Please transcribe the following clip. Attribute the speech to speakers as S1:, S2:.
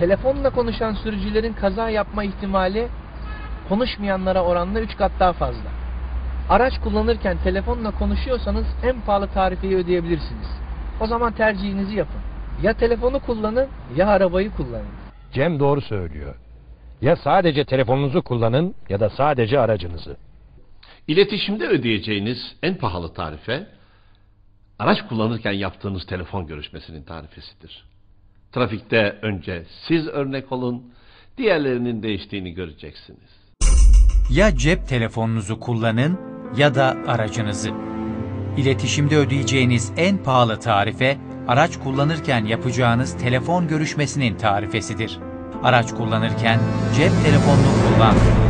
S1: Telefonla konuşan sürücülerin kaza yapma ihtimali konuşmayanlara oranla 3 kat daha fazla. Araç kullanırken telefonla konuşuyorsanız en pahalı tarifeyi ödeyebilirsiniz. O zaman tercihinizi yapın. Ya telefonu kullanın ya arabayı kullanın.
S2: Cem doğru söylüyor. Ya sadece telefonunuzu kullanın ya da sadece aracınızı.
S3: İletişimde ödeyeceğiniz en pahalı tarife, araç kullanırken yaptığınız telefon görüşmesinin tarifesidir. Trafikte önce siz örnek olun, diğerlerinin değiştiğini göreceksiniz.
S4: Ya cep telefonunuzu kullanın ya da aracınızı. İletişimde ödeyeceğiniz en pahalı tarife, araç kullanırken yapacağınız telefon görüşmesinin tarifesidir. Araç kullanırken cep telefonunu kullanmayın.